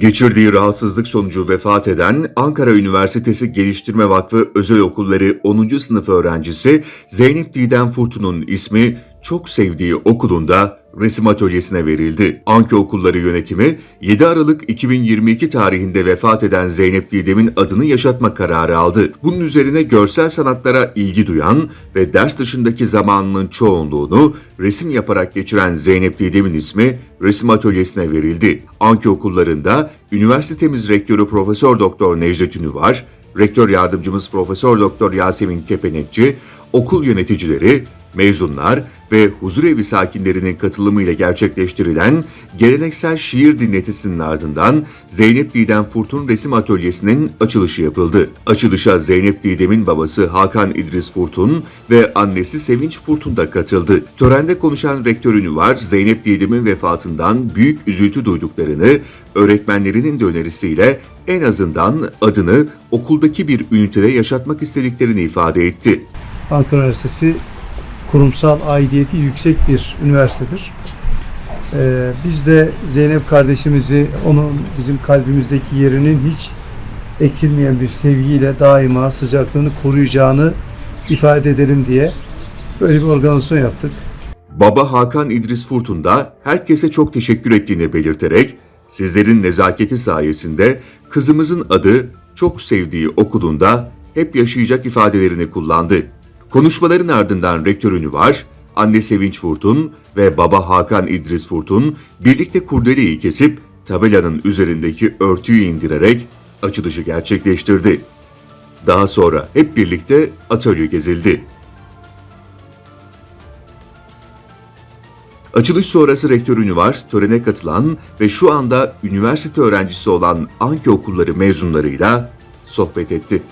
Geçirdiği rahatsızlık sonucu vefat eden Ankara Üniversitesi Geliştirme Vakfı Özel Okulları 10. sınıf öğrencisi Zeynep Didem Furtun'un ismi çok sevdiği okulunda resim atölyesine verildi. Anki Okulları yönetimi 7 Aralık 2022 tarihinde vefat eden Zeynep Didem'in adını yaşatma kararı aldı. Bunun üzerine görsel sanatlara ilgi duyan ve ders dışındaki zamanının çoğunluğunu resim yaparak geçiren Zeynep Didem'in ismi resim atölyesine verildi. Anki Okullarında üniversitemiz rektörü Profesör Doktor Necdet Ünüvar, rektör yardımcımız Profesör Doktor Yasemin Kepenekçi, okul yöneticileri, mezunlar ve huzurevi sakinlerinin katılımıyla gerçekleştirilen geleneksel şiir dinletisinin ardından Zeynep Didem Furtun Resim Atölyesi'nin açılışı yapıldı. Açılışa Zeynep Didem'in babası Hakan İdris Furtun ve annesi Sevinç Furtun da katıldı. Törende konuşan rektör Ünüvar, Zeynep Didem'in vefatından büyük üzüntü duyduklarını, öğretmenlerinin de önerisiyle en azından adını okuldaki bir ünitede yaşatmak istediklerini ifade etti. Ankara Üniversitesi kurumsal aidiyeti yüksek bir üniversitedir. Ee, biz de Zeynep kardeşimizi, onun bizim kalbimizdeki yerinin hiç eksilmeyen bir sevgiyle daima sıcaklığını koruyacağını ifade edelim diye böyle bir organizasyon yaptık. Baba Hakan İdris Furtun da herkese çok teşekkür ettiğini belirterek, sizlerin nezaketi sayesinde kızımızın adı çok sevdiği okulunda hep yaşayacak ifadelerini kullandı. Konuşmaların ardından rektörünü var, anne Sevinç Furtun ve baba Hakan İdris Furtun birlikte kurdeleyi kesip tabelanın üzerindeki örtüyü indirerek açılışı gerçekleştirdi. Daha sonra hep birlikte atölye gezildi. Açılış sonrası rektörünü var, törene katılan ve şu anda üniversite öğrencisi olan Anki Okulları mezunlarıyla sohbet etti.